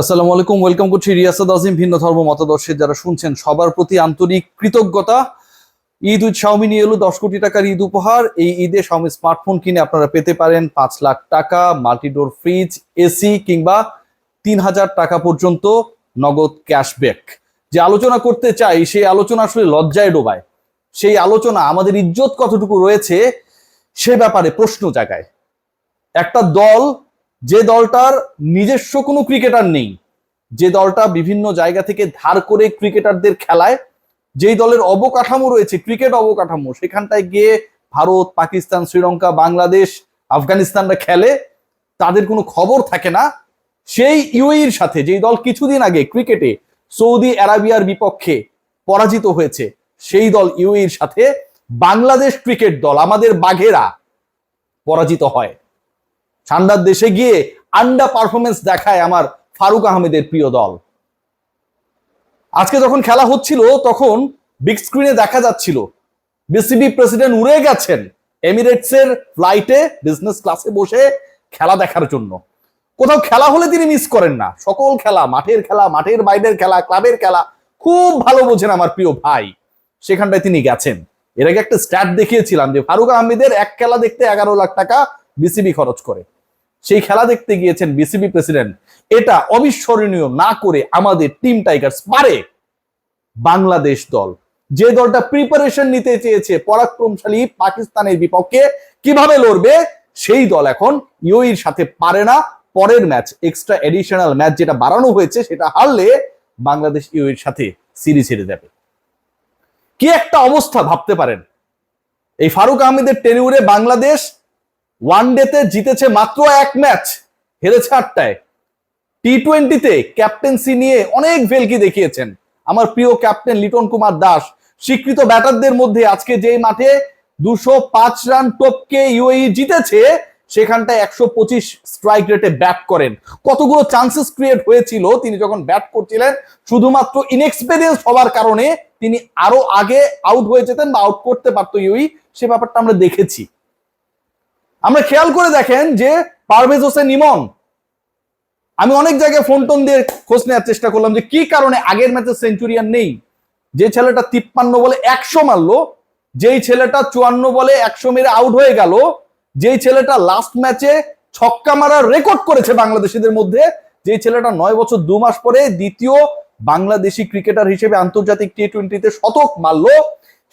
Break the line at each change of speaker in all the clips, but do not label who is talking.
আসসালামু আলাইকুম ওয়েলকাম করছি রিয়াসাদ আজিম, ভিন্ন ধর্ম মতাদর্শের যারা শুনছেন, সবার প্রতি আন্তরিক কৃতজ্ঞতা। ঈদ উদ শাওমি নিয়ে এলো দশ কোটি টাকার ঈদ উপহার। এই ঈদে শাওমি স্মার্টফোন কিনে আপনারা পেতে পারেন পাঁচ লাখ টাকা মাল্টিডোর ফ্রিজ এসি কিংবা তিন হাজার টাকা পর্যন্ত নগদ ক্যাশব্যাক যে আলোচনা করতে চাই, সেই আলোচনা আসলে লজ্জায় ডোবায়। সেই আলোচনা আমাদের ইজ্জত কতটুকু রয়েছে, সে ব্যাপারে প্রশ্ন জাগায়। একটা দল যে দলটার নিজস্ব কোনো ক্রিকেটার নেই, যে দলটা বিভিন্ন জায়গা থেকে ধার করে ক্রিকেটারদের খেলায়, যেই দলের অবকাঠামো রয়েছে, ক্রিকেট অবকাঠামো, সেখানটায় গিয়ে ভারত, পাকিস্তান, শ্রীলঙ্কা, বাংলাদেশ, আফগানিস্তানরা খেলে, তাদের কোনো খবর থাকে না। সেই ইউএইর সাথে, যেই দল কিছুদিন আগে ক্রিকেটে সৌদি আরাবিয়ার বিপক্ষে পরাজিত হয়েছে, সেই দল ইউএইর সাথে বাংলাদেশ ক্রিকেট দল, আমাদের বাঘেরা পরাজিত হয়। ঠান্ডার দেশে গিয়ে আন্ডা পারফরমেন্স দেখায় আমার ফারুক আহমেদের প্রিয় দল। আজকে যখন খেলা হচ্ছিল, তখন বিগ স্ক্রিনে দেখা যাচ্ছিল। বিসিবি প্রেসিডেন্ট উড়ে গেছেন এমিরেটস এর ফ্লাইটে বিজনেস ক্লাসে বসে খেলা দেখার জন্য। কোথাও খেলা হলে তিনি মিস করেন না। সকল খেলা, মাঠের খেলা, মাঠের বাইরের খেলা ক্লাবের খেলা, খুব ভালো বোঝেন আমার প্রিয় ভাই। সেখানটায় তিনি গেছেন। এর আগে একটা স্ট্যাট দেখিয়েছিলাম যে ফারুক আহমেদের এক খেলা দেখতে এগারো লাখ টাকা বিসিবি খরচ করে। সেই খেলা দেখতে গিয়েছেন বিসিবি প্রেসিডেন্ট। এটা অবিস্মরণীয় না করে আমাদের টিম টাইগার্স পারে বাংলাদেশ দল। যে দলটা প্রিপারেশন নিতে চেয়েছে পরাক্রমশালী পাকিস্তানের বিপক্ষে কীভাবে লড়বে, সেই দল এখন ইউইর সাথে পারে না। পরের ম্যাচ এক্সট্রা এডিশনাল ম্যাচ যেটা বাড়ানো হয়েছে, সেটা হারলে বাংলাদেশ ইউইর সাথে সিরিজ হেরে যাবে। কি একটা অবস্থা ভাবতে পারেন? এই ফারুক আহমেদের টেনিউরে বাংলাদেশ ওয়ান ডেতে জিতেছে মাত্র এক ম্যাচ হেরেছে আটটায়। টি টোয়েন্টিতে ক্যাপ্টেন্সি নিয়ে অনেক ভেলকি দেখিয়েছেন। আমার প্রিয় ক্যাপ্টেন লিটন কুমার দাস, স্বীকৃত ব্যাটারদের মধ্যে আজকে যেই মাঠে দুশো পাঁচ রান টপকে ইউএই জিতেছে, সেখানটায় একশো পঁচিশ স্ট্রাইক রেটে ব্যাট করেন। কতগুলো চান্সেস ক্রিয়েট হয়েছিল, তিনি যখন ব্যাট করছিলেন, শুধুমাত্র ইনএক্সপেরিয়েন্স হওয়ার কারণে তিনি আরও আগে আউট হয়ে যেতেন বা আউট করতে পারতো ইউই সে ব্যাপারটা আমরা দেখেছি। আমরা খেয়াল করে দেখেন যে পারভেজ হোসেন ইমন, আমি অনেক জায়গায় ফোন টোন দিয়ে খোঁজ নেওয়ার চেষ্টা করলাম যে কি কারণে আগের ম্যাচে সেঞ্চুরিয়ান নেই, যে ছেলেটা তিপ্পান্ন বলে একশো মারলো, যেই ছেলেটা চুয়ান্ন বলে একশো মেরে আউট হয়ে গেল, যেই ছেলেটা লাস্ট ম্যাচে ছক্কা মারার রেকর্ড করেছে বাংলাদেশিদের মধ্যে, যেই ছেলেটা নয় বছর দু মাস পরে দ্বিতীয় বাংলাদেশি ক্রিকেটার হিসেবে আন্তর্জাতিক টি টোয়েন্টিতে শতক মারলো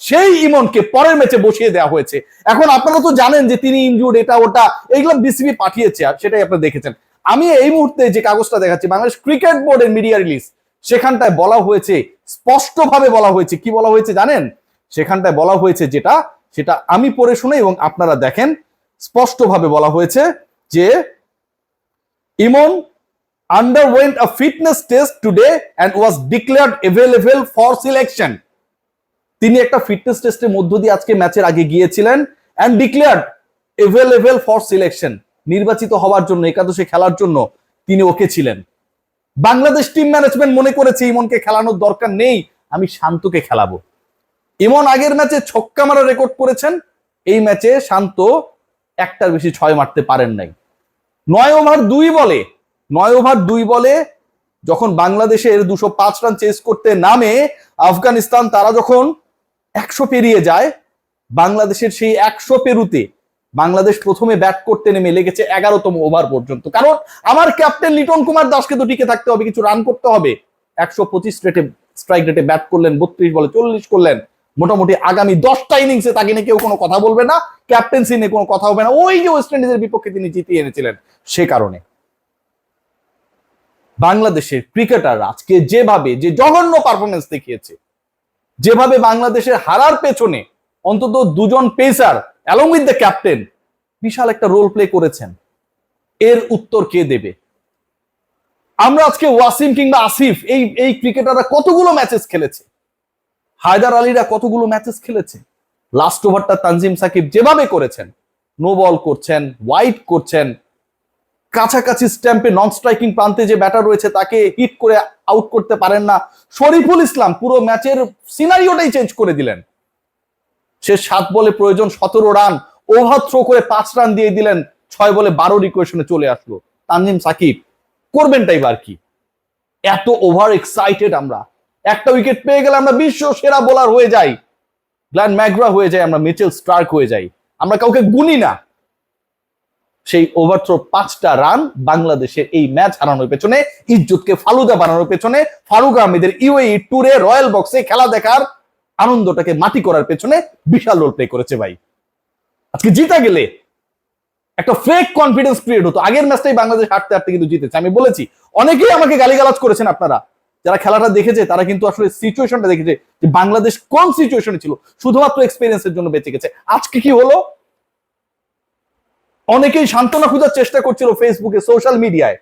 সেই ইমনকে পরের ম্যাচে বসিয়ে দেওয়া হয়েছে। এখন আপনারা তো জানেন যে তিনি ইনজুর্ড এটা, ওটা, এইগুলো বিসিবি পাঠিয়েছে, আর সেটাই আপনারা দেখেছেন। আমি এই মুহূর্তে যে কাগজটা দেখাচ্ছি, বাংলাদেশ ক্রিকেট বোর্ডের মিডিয়া রিলিজ সেখানটায় বলা হয়েছে, স্পষ্টভাবে বলা হয়েছে। কি বলা হয়েছে জানেন? সেখানটায় বলা হয়েছে যেটা, সেটা আমি পড়ে শুনে এবং আপনারা দেখেন, স্পষ্টভাবে বলা হয়েছে যে ইমন underwent a fitness test today and was declared available for selection তিনি একটা ফিটনেস টেস্টের মধ্য দিয়ে আজকে ম্যাচের আগে গিয়েছিলেন and declared available for selection নির্বাচিত হওয়ার জন্য, একাদশে খেলার জন্য তিনি ওকে ছিলেন। বাংলাদেশ টিম ম্যানেজমেন্ট মনে করেছে, ইমনকে খেলানোর দরকার নেই, আমি শান্তকে খেলাবো। ইমন আগের ম্যাচে ছক্কা মারা রেকর্ড করেছেন, এই ম্যাচে শান্ত একটার বেশি ছয় মারতে পারেন নাই। নয় ওভার দুই বলে, নয় ওভার দুই বলে যখন বাংলাদেশের দুশো পাঁচ রান চেস করতে নামে, আফগানিস্তান তারা যখন একশো পেরিয়ে যায়, বাংলাদেশের সেই একশো পেরুতে বাংলাদেশ প্রথমে ব্যাট করতে নেমে লেগেছে এগারোতম ওভার পর্যন্ত। কারণ আমার ক্যাপ্টেন লিটন কুমার দাসকে তো টিকে থাকতে হবে, কিছু রান করতে হবে। একশো পঁচিশ রেটে স্ট্রাইক রেটে ব্যাট করলেন, বত্রিশ বলে চল্লিশ করলেন। মোটামুটি আগামী দশটা ইনিংসে তাকে নিয়ে কেউ কোনো কথা বলবে না ক্যাপ্টেন্সি নিয়ে কোনো কথা হবে না। ওই যে ওয়েস্ট ইন্ডিজের বিপক্ষে তিনি জিতিয়ে এনেছিলেন সে কারণে। বাংলাদেশের ক্রিকেটাররা আজকে যেভাবে, যে জঘন্য পারফরমেন্স দেখিয়েছে যেভাবে বাংলাদেশের হারার পেছনে অন্তত দুজন pacer along with the captain বিশাল একটা রোল প্লে করেছেন। এর উত্তর কে দেবে? আমরা আজকে ওয়াসিম কিংবা আসিফ, এই এই ক্রিকেটাররা কতগুলো ম্যাচেস খেলেছে? হায়দার আলীরা কতগুলো ম্যাচেস খেলেছে? লাস্ট ওভারটা তানজিম সাকিব যেভাবে করেছেন নো বল করছেন ওয়াইড করছেন কাছাকাছি স্ট্যাম্পে নন স্ট্রাইকিং প্রান্তে যে ব্যাটার রয়েছে, তাকে হিট করে আউট করতে পারেন না। শরীফুল ইসলাম পুরো ম্যাচের সিনারিওটাই চেঞ্জ করে দিলেন। সে সাত বলে প্রয়োজন, সতেরো রান ওভার থ্রো করে পাঁচ রান দিয়ে দিলেন, ছয় বলে বারো ইকুয়েশনে চলে আসলো। তানজিম সাকিব, করবেন করবেনটাই আর কি? এত ওভার এক্সাইটেড আমরা। একটা উইকেট পেয়ে গেলে আমরা বিশ্ব সেরা বোলার হয়ে যাই। গ্ল্যান ম্যাগ্রা হয়ে যাই, আমরা মিচেল স্টার্ক হয়ে যাই। আমরা কাউকে গুনি না। সেই ওভারথ্রো পাঁচটা রান বাংলাদেশের এই ম্যাচ হারানোর পেছনে, ইজ্জতকে ফালুদা বানানোর পেছনে ফারুক আহমেদের ইউএই ট্যুরে রয়্যাল বক্সে খেলা দেখার আনন্দটাকে মাটি করার পেছনে বিশাল রোল প্লে করেছে ভাই। আজকে জিতা গেলে একটা ফেক কনফিডেন্স ক্রিয়েট হতো। আগের ম্যাচটাই বাংলাদেশ হাঁটতে হাঁটতে কিন্তু জিতেছে। আমি বলেছি, অনেকেই আমাকে গালিগালাজ করেছেন আপনারা। যারা খেলাটা দেখেছে, তারা কিন্তু আসলে সিচুয়েশনটা দেখেছে যে বাংলাদেশ কোন সিচুয়েশনে ছিল? শুধুমাত্র এক্সপিরিয়েন্সের জন্য বেঁচে গেছে। আজকে কি হলো? অনেকেই সান্ত্বনা খোঁজার চেষ্টা করছিল ফেসবুকে সোশ্যাল মিডিয়ায়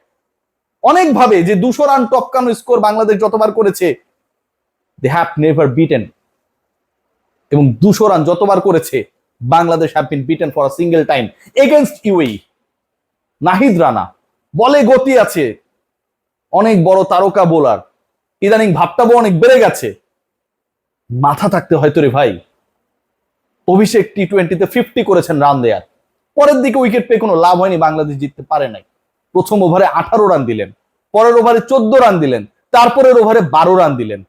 অনেক ভাবে যে দুশো রান টপকানো স্কোর বাংলাদেশ যতবার করেছে দে হ্যাভ নেভার বিটেন এবং দুশো রান যতবার করেছে, Bangladesh have been beaten for a single time against UAE Nahid Rana, বলে গতি আছে। অনেক বড় তারকা বোলার ইদানিং ভাবটাবো অনেক বেড়ে গেছে। মাথা থাকতে হয়তো রে ভাই। অভিষেক টি টোয়েন্টিতে ফিফটি করেছেন রান দেয়ার। পরের দিকে উইকেট পেয়ে কোনো লাভ হয়নি, বাংলাদেশ জিততে পারে নাই। প্রথম ওভারে আঠারো রান দিলেন, পরের ওভারে চোদ্দ রান দিলেন, তারপরের ওভারে বারো রান দিলেন।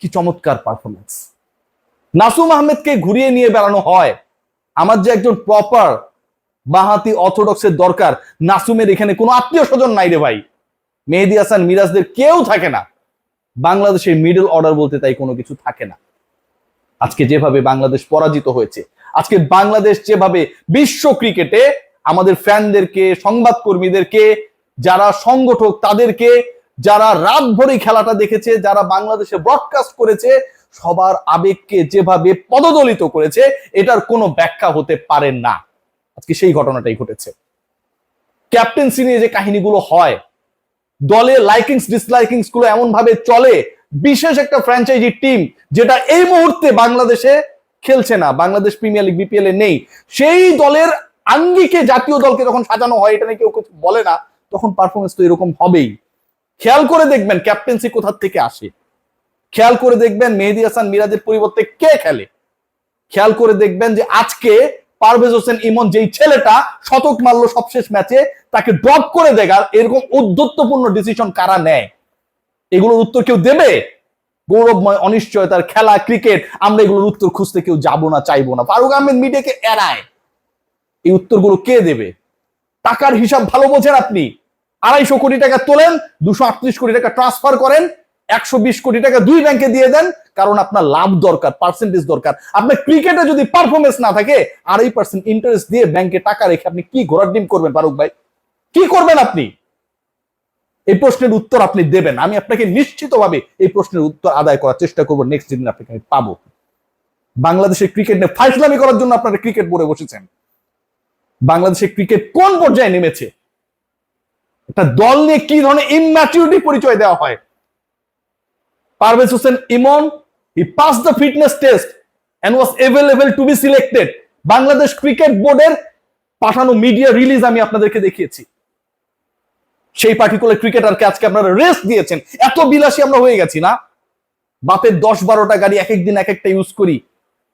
কি চমৎকার পারফরমেন্স নাসুম আহমেদকে ঘুরিয়ে নিয়ে বেড়ানো হয়। আমার যে একজন প্রপার বাহাতি অর্থোডক্সের দরকার, নাসুমের এখানে কোনো আত্মীয় স্বজন নাই রে ভাই। মেহেদি হাসান, মিরাজদের কেউ থাকে না। বাংলাদেশের মিডল অর্ডার বলতে তাই কোনো কিছু থাকে না। আজকে যেভাবে বাংলাদেশ পরাজিত হয়েছে আজকে বাংলাদেশ যেভাবে বিশ্ব ক্রিকেটে আমাদের ফ্যানদেরকে সংবাদ কর্মীদেরকে যারা সংগঠক তাদেরকে, যারা রাত ভরে খেলাটা দেখেছে, যারা বাংলাদেশে ব্রডকাস্ট করেছে, সবার আবেগকে যেভাবে পদদলিত করেছে, এটার কোনো ব্যাখ্যা হতে পারে না। আজকে সেই ঘটনাটাই ঘটেছে। ক্যাপ্টেন্সি নিয়ে যে কাহিনীগুলো হয়, দলে লাইকিংস ডিসলাইকিংসগুলো এমন ভাবে চলে, বিশেষ একটা ফ্র্যাঞ্চাইজি টিম যেটা এই মুহূর্তে বাংলাদেশে খেলছে না। বাংলাদেশ প্রিমিয়ার লিগ বিপিএল এ নেই। সেই দলের আঙ্গিকে জাতীয় দলকে যখন সাজানো হয়, এটা নিয়ে কেউ কিছু বলে না, তখন পারফরমেন্স তো এরকম হবেই। খেয়াল করে দেখবেন ক্যাপ্টেন্সি কোথার থেকে আসে। খেয়াল করে দেখবেন মেহেদি হাসান মিরাজের পরিবর্তে কে খেলে? খেয়াল করে দেখবেন যে আজকে পারভেজ হোসেন ইমন যেই ছেলেটা শতক মারলো সবশেষ ম্যাচে, তাকে ড্রপ করে দেগার এরকম উদ্ধত্তপূর্ণ ডিসিশন কারা নেয়? এগুলোর উত্তর কেউ দেবে? গৌরবময় অনিশ্চয়তার খেলা, ক্রিকেট, আমরা এগুলোর উত্তর খুঁজতে কেউ যাব না, চাইব না। ফারুক আহমেদ মিডিয়াকে এড়ায়। এই উত্তরগুলো কে দেবে? টাকার হিসাব ভালো বোঝেন আপনি। আড়াইশো কোটি টাকা তোলেন, দুশো আটত্রিশ কোটি টাকা ট্রান্সফার করেন, একশো বিশ কোটি টাকা দুই ব্যাংকে দিয়ে দেন, কারণ আপনার লাভ দরকার পার্সেন্টেজ দরকার। আপনার ক্রিকেটে যদি পারফরমেন্স না থাকে, আড়াই পার্সেন্ট ইন্টারেস্ট দিয়ে ব্যাংকে টাকা রেখে আপনি কি ঘোরার ডিম করবেন, ফারুক ভাই? কি করবেন আপনি? এই প্রশ্নের উত্তর আপনি দেবেন। আমি আপনাকে নিশ্চিতভাবে এই প্রশ্নের উত্তর আদায় করার চেষ্টা করব। নেক্সট দিন আপনাকে আমি পাবো। বাংলাদেশের ক্রিকেট নিয়ে ফাইসলামি করার জন্য আপনারা ক্রিকেট বোর্ডে বসেছেন। বাংলাদেশের ক্রিকেট কোন পর্যায়ে নেমেছে? একটা দল নিয়ে কি ধরনের ইম্যাচুরিটি পরিচয় দেওয়া হয়? Parvez Hossain Emon he pass the fitness test and was available to be selected Bangladesh cricket বোর্ডের পাঠানো মিডিয়া রিলিজ আমি আপনাদেরকে দেখিয়েছি। সেই পার্টিকুলার ক্রিকেটারকে আজকে আপনারা রেস্ট দিয়েছেন। এত বিলাসী আমরা হয়ে গেছি না। বাপের দশ বারোটা গাড়ি এক এক দিন এক একটা ইউজ করি।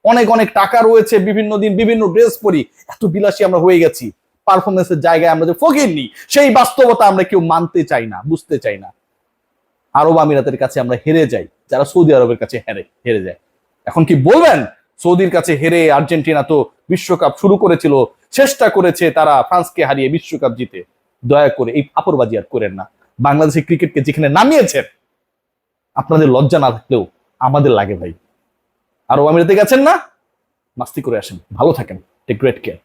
অনেক অনেক টাকা রয়েছে, বিভিন্ন দিন বিভিন্ন ড্রেস পরি। এত বিলাসী আমরা হয়ে গেছি। পারফরমেন্সের জায়গায় আমরা যে ফকির নি সেই বাস্তবতা আমরা কেউ মানতে চাই না, বুঝতে চাই না। আরব আমিরাতের কাছে আমরা হেরে যাই। যারা সৌদি আরবের কাছে হেরে হেরে যায়। এখন কি বলবেন? সৌদির কাছে হেরে আর্জেন্টিনা তো বিশ্বকাপ শুরু করেছিল। চেষ্টা করেছে তারা ফ্রান্সকে হারিয়ে বিশ্বকাপ জিতে। দয়া করে এই আপরবাজি আর করেন না। বাংলাদেশের ক্রিকেটকে যেখানে নামিয়েছেন, আপনাদের লজ্জা না থাকলেও আমাদের লাগে ভাই। আরও আমিরাতে গেছেন না? মাস্তি করে আসেন। ভালো থাকেন। Take great care